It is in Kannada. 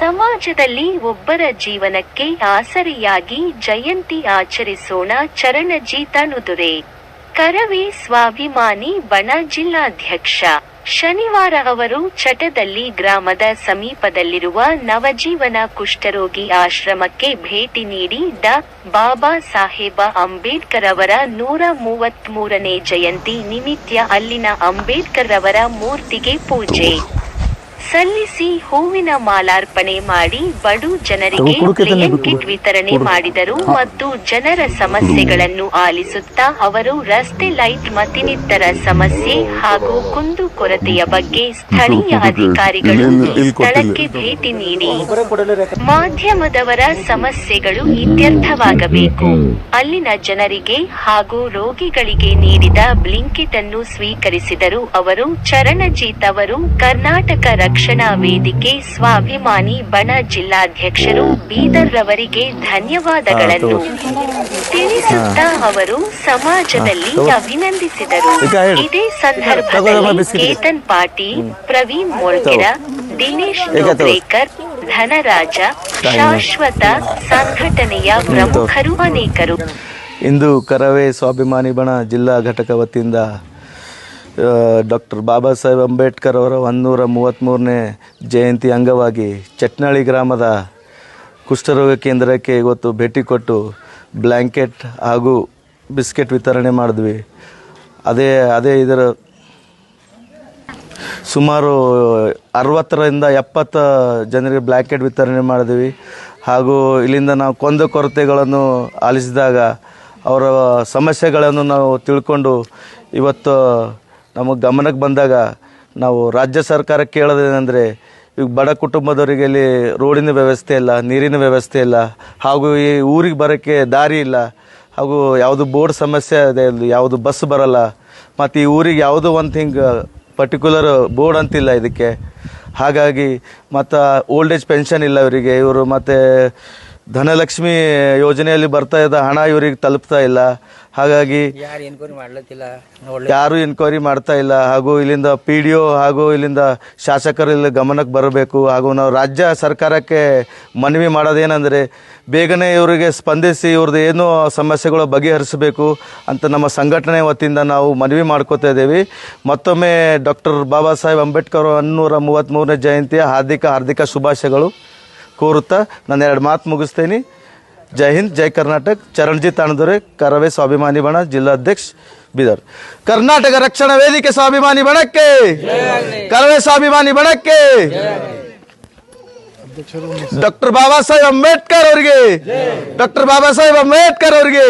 ಸಮಾಜದಲ್ಲಿ ಒಬ್ಬರ ಜೀವನಕ್ಕೆ ಆಸರೆಯಾಗಿ ಜಯಂತಿ ಆಚರಿಸೋಣ ಚರಣಜೀತನುದುರೆ ಕರವೇ ಸ್ವಾಭಿಮಾನಿ ಬಣ ಜಿಲ್ಲಾಧ್ಯಕ್ಷ. ಶನಿವಾರ ಅವರು ಚಟದಲ್ಲಿ ಗ್ರಾಮದ ಸಮೀಪದಲ್ಲಿರುವ ನವಜೀವನ ಕುಷ್ಠರೋಗಿ ಆಶ್ರಮಕ್ಕೆ ಭೇಟಿ ನೀಡಿ ಡಾ. ಬಾಬಾ ಸಾಹೇಬ ಅಂಬೇಡ್ಕರ್ ಅವರ ನೂರ ಮೂವತ್ಮೂರನೇ ಜಯಂತಿ ನಿಮಿತ್ತ ಅಲ್ಲಿನ ಅಂಬೇಡ್ಕರ್ ಅವರ ಮೂರ್ತಿಗೆ ಪೂಜೆ. ಸಲ್ಲಿಸಿ ಹೂವಿನ ಮಾಲಾರ್ಪಣೆ ಮಾಡಿ ಬಡು ಜನರಿಗೆ ಪ್ಲೇನ್ ಕಿಟ್ ವಿತರಣೆ ಮಾಡಿದರು ಮತ್ತು ಜನರ ಸಮಸ್ಯೆಗಳನ್ನು ಆಲಿಸುತ್ತಾ ಅವರು ರಸ್ತೆ ಲೈಟ್ ಮತ್ತಿನಿತರ ಸಮಸ್ಯೆ ಹಾಗೂ ಕುಂದು ಕೊರತೆಯ ಬಗ್ಗೆ ಸ್ಥಳೀಯ ಅಧಿಕಾರಿಗಳು ಸ್ಥಳಕ್ಕೆ ಭೇಟಿ ನೀಡಿ. ಮಾಧ್ಯಮದವರ ಸಮಸ್ಯೆಗಳು ಇತ್ಯರ್ಥವಾಗಬೇಕು. ಅಲ್ಲಿನ ಜನರಿಗೆ ಹಾಗೂ ರೋಗಿಗಳಿಗೆ ನೀಡಿದ ಬ್ಲಿಂಕಿಟ್ ಅನ್ನು ಸ್ವೀಕರಿಸಿದರು ಅವರು ಚರಣಜೀತ್ ಅವರು ಕರ್ನಾಟಕ ರಕ್ಷಣಾ ವೇದಿಕೆ ಸ್ವಾಭಿಮಾನಿ ಬಣ ಜಿಲ್ಲಾಧ್ಯಕ್ಷರು ಬೀದರ್ ರವರಿಗೆ ಧನ್ಯವಾದಗಳನ್ನು. ತಿಳಿಸುತ್ತಾ ಅವರು ಸಮಾಜದಲ್ಲಿ. ಅಭಿನಂದಿಸಿದರು. ಇದೇ ಸಂದರ್ಭದಲ್ಲಿ ಚೇತನ್ ಕೇತನ್ ಪಾಟೀಲ್ ಪ್ರವೀಣ್ ಮೊಳ್ಕೆರ ದಿನೇಶ್ ತಗೋ. ಧನರಾಜ ಶಾಶ್ವತ ಸಂಘಟನೆಯ ಪ್ರಮುಖರು ಅನೇಕರು. ಇಂದು ಕರವೇ ಸ್ವಾಭಿಮಾನಿ ಬಣ ಜಿಲ್ಲಾ ಘಟಕ ವತಿಯಿಂದ ಡಾಕ್ಟರ್ ಬಾಬಾ ಸಾಹೇಬ್ ಅಂಬೇಡ್ಕರ್ ಅವರ ಒಂದೂರ ಮೂವತ್ತ್ಮೂರನೇ ಜಯಂತಿ ಅಂಗವಾಗಿ ಚಟ್ನಳ್ಳಿ ಗ್ರಾಮದ ಕುಷ್ಠರೋಗ ಕೇಂದ್ರಕ್ಕೆ ಇವತ್ತು ಭೇಟಿ ಕೊಟ್ಟು ಬ್ಲ್ಯಾಂಕೆಟ್ ಹಾಗೂ ಬಿಸ್ಕೆಟ್ ವಿತರಣೆ ಮಾಡಿದ್ವಿ. ಅದೇ ಅದೇ ಇದರ ಸುಮಾರು ಅರವತ್ತರಿಂದ ಎಪ್ಪತ್ತು ಜನರಿಗೆ ಬ್ಲ್ಯಾಂಕೆಟ್ ವಿತರಣೆ ಮಾಡಿದ್ವಿ. ಹಾಗೂ ಇಲ್ಲಿಂದ ನಾವು ಕೊಂದು ಕೊರತೆಗಳನ್ನು ಆಲಿಸಿದಾಗ ಅವರ ಸಮಸ್ಯೆಗಳನ್ನು ನಾವು ತಿಳ್ಕೊಂಡು ಇವತ್ತು ನಮಗೆ ಗಮನಕ್ಕೆ ಬಂದಾಗ ನಾವು ರಾಜ್ಯ ಸರ್ಕಾರ ಕೇಳೋದೇನೆಂದರೆ ಈಗ ಬಡ ಕುಟುಂಬದವರಿಗೆ ಇಲ್ಲಿ ರೋಡಿನ ವ್ಯವಸ್ಥೆ ಇಲ್ಲ, ನೀರಿನ ವ್ಯವಸ್ಥೆ ಇಲ್ಲ, ಹಾಗೂ ಈ ಊರಿಗೆ ಬರೋಕ್ಕೆ ದಾರಿ ಇಲ್ಲ, ಹಾಗೂ ಯಾವುದು ಬೋರ್ಡ್ ಸಮಸ್ಯೆ ಇದೆ ಯಾವುದು ಬಸ್ ಬರಲ್ಲ, ಮತ್ತು ಈ ಊರಿಗೆ ಯಾವುದೋ ಒಂದು ಹಿಂಗೆ ಪರ್ಟಿಕ್ಯುಲರ್ ಬೋರ್ಡ್ ಅಂತಿಲ್ಲ ಇದಕ್ಕೆ. ಹಾಗಾಗಿ ಮತ್ತು ಓಲ್ಡ್ ಏಜ್ ಪೆನ್ಷನ್ ಇಲ್ಲ ಅವರಿಗೆ ಇವರು ಮತ್ತು ಧನಲಕ್ಷ್ಮಿ ಯೋಜನೆಯಲ್ಲಿ ಬರ್ತಾ ಇದ್ದ ಹಣ ಇವರಿಗೆ ತಲುಪ್ತಾ ಇಲ್ಲ. ಹಾಗಾಗಿ ಯಾರು ಎನ್ಕ್ವೈರಿ ಮಾಡ್ಲತ್ತಿಲ್ಲ? ಒಳ್ಳೆ ಯಾರು ಎನ್ಕ್ವೈರಿ ಮಾಡ್ತಾ ಇಲ್ಲ. ಹಾಗೂ ಇಲ್ಲಿಂದ ಪಿ ಡಿ ಒ ಹಾಗೂ ಇಲ್ಲಿಂದ ಶಾಸಕರು ಇಲ್ಲಿ ಗಮನಕ್ಕೆ ಬರಬೇಕು. ಹಾಗೂ ನಾವು ರಾಜ್ಯ ಸರ್ಕಾರಕ್ಕೆ ಮನವಿ ಮಾಡೋದೇನೆಂದರೆ ಬೇಗನೆ ಇವರಿಗೆ ಸ್ಪಂದಿಸಿ ಇವ್ರದ್ದು ಏನು ಸಮಸ್ಯೆಗಳು ಬಗೆಹರಿಸಬೇಕು ಅಂತ ನಮ್ಮ ಸಂಘಟನೆ ವತಿಯಿಂದ ನಾವು ಮನವಿ ಮಾಡ್ಕೋತಾ ಇದ್ದೀವಿ. ಮತ್ತೊಮ್ಮೆ ಡಾಕ್ಟರ್ ಬಾಬಾ ಸಾಹೇಬ್ ಅಂಬೇಡ್ಕರ್ ಅನ್ನೂರ ಮೂವತ್ತ್ಮೂರನೇ ಜಯಂತಿಯ ಹಾರ್ದಿಕ ಹಾರ್ದಿಕ ಶುಭಾಶಯಗಳು. ಕೋರುತ್ತಾ ನಾನು ಎರಡು ಮಾತು ಮುಗಿಸ್ತೀನಿ. ಜೈ ಹಿಂದ್, ಜೈ ಕರ್ನಾಟಕ. ಚರಣಜಿತ್ ತಾಣದೊರೆ ಕರವೇ ಸ್ವಾಭಿಮಾನಿ ಬಣ, ಜಿಲ್ಲಾಧ್ಯಕ್ಷ ಬೀದರ್. ಕರ್ನಾಟಕ ರಕ್ಷಣಾ ವೇದಿಕೆ ಸ್ವಾಭಿಮಾನಿ ಬಣಕ್ಕೆ! ಕರವೇ ಸ್ವಾಭಿಮಾನಿ ಬಣಕ್ಕೆ! ಡಾಕ್ಟರ್ ಬಾಬಾ ಸಾಹೇಬ್ ಅಂಬೇಡ್ಕರ್ ಅವರಿಗೆ! ಡಾಕ್ಟರ್ ಬಾಬಾ ಸಾಹೇಬ್ ಅಂಬೇಡ್ಕರ್ ಅವರಿಗೆ!